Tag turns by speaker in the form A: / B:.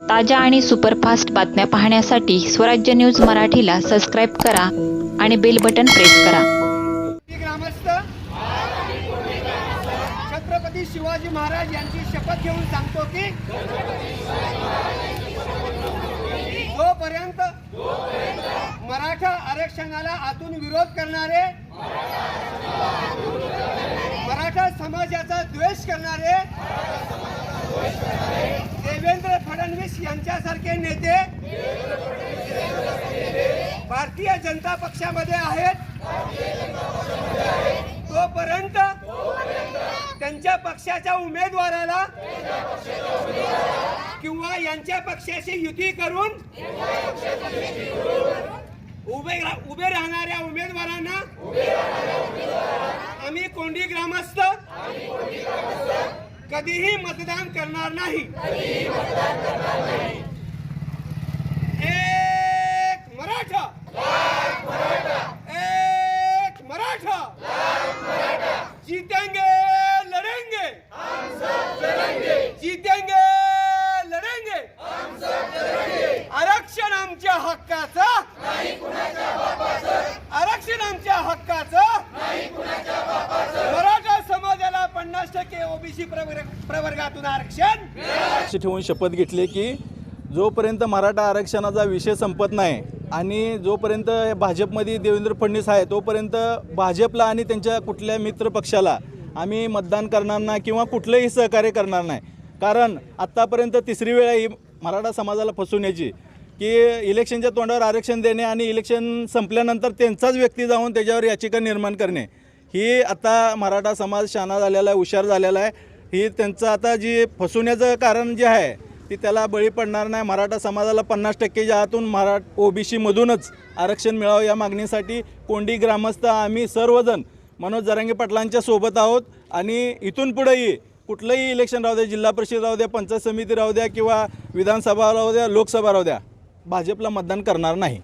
A: ताज्या आणि सुपरफास्ट बातम्या पाहण्यासाठी स्वराज्य न्यूज मराठीला सबस्क्राईब करा आणि बेल बटन प्रेस करा.
B: ग्रामस्थ? छत्रपती शिवाजी महाराज यांची शपथ घेऊन सांगतो की जोपर्यंत मराठा आरक्षणाला आतून विरोध करणारे मराठा समाजाचा द्वेष करणारे फडणवीस यांच्यासारखे नेते भारतीय जनता पक्षामध्ये आहेत. तोपर्यंत त्यांच्या पक्षाच्या उमेदवाराला किंवा यांच्या पक्षाशी युती करून उभे उभे राहणाऱ्या उमेदवारांना आम्ही कोंडी ग्रामस्थ कधीही मतदान करणार नाही. प्रवर्गातून आरक्षण?
C: लक्ष ठेवून शपथ घेतली की जोपर्यंत मराठा आरक्षणाचा विषय संपत नाही आणि जोपर्यंत भाजपमध्ये देवेंद्र फडणवीस आहे तोपर्यंत भाजपला आणि त्यांच्या कुठल्या मित्र पक्षाला आम्ही मतदान करणार नाही किंवा कुठलंही सहकार्य करणार नाही. कारण आत्तापर्यंत तिसरी वेळ आहे ही मराठा समाजाला फसवण्याची की इलेक्शनच्या तोंडावर आरक्षण देणे आणि इलेक्शन संपल्यानंतर त्यांचाच व्यक्ती जाऊन त्याच्यावर याचिका निर्माण करणे. ही आता मराठा समाज शाना झालेला आहे हुशार झालेला आहे. ही त्यांचं आता जी फसवण्याचं कारण जे आहे ती त्याला बळी पडणार नाही. मराठा समाजाला पन्नास टक्केच्या आतून मरा ओबीसीमधूनच आरक्षण मिळावं या मागणीसाठी कोंडी ग्रामस्थ आम्ही सर्वजण मनोज जरांगे पाटलांच्या सोबत आहोत. आणि इथून पुढेही कुठलंही इलेक्शन राहू द्या जिल्हा परिषद राहू द्या पंचायत समिती राहू द्या किंवा विधानसभा राहू द्या लोकसभा राहू द्या भाजपला मतदान करणार नाही.